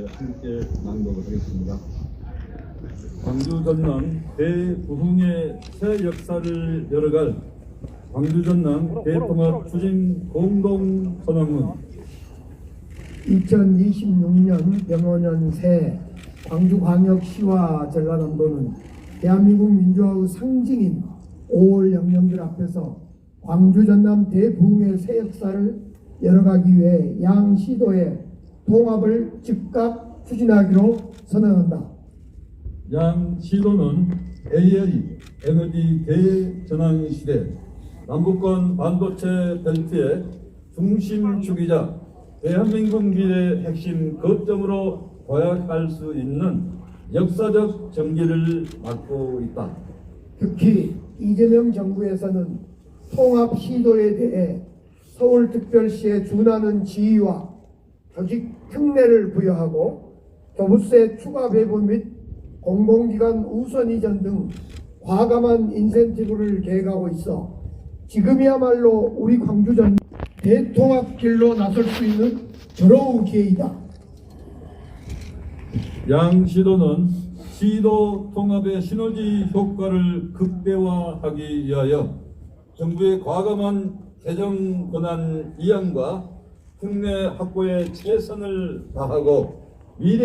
함께 낭독을 하겠습니다. 광주 전남 대부흥의 새 역사를 열어갈 광주 전남 대통합 추진 공동 선언문 2026년 병원년 새 광주광역시와 전라남도는 대한민국 민주화의 상징인 5월 영령들 앞에서 광주 전남 대부흥의 새 역사를 열어가기 위해 양 시도의 통합을 즉각 추진하기로 선언한다. 양 시도는 AI 에너지 대전환 시대 남북권 반도체 벨트의 중심축이자 대한민국 미래 핵심 거점으로 도약할 수 있는 역사적 전기를 맡고 있다. 특히 이재명 정부에서는 통합 시도에 대해 서울특별시에 준하는 지위와 조직 특례를 부여하고 교부세 추가 배분 및 공공기관 우선 이전 등 과감한 인센티브를 계획하고 있어 지금이야말로 우리 광주전 대통합 길로 나설 수 있는 절호의 기회이다. 양 시도는 시도 통합의 시너지 효과를 극대화하기 위하여 정부의 과감한 재정 권한 이양과 국내 확보에 최선을 다하고 미래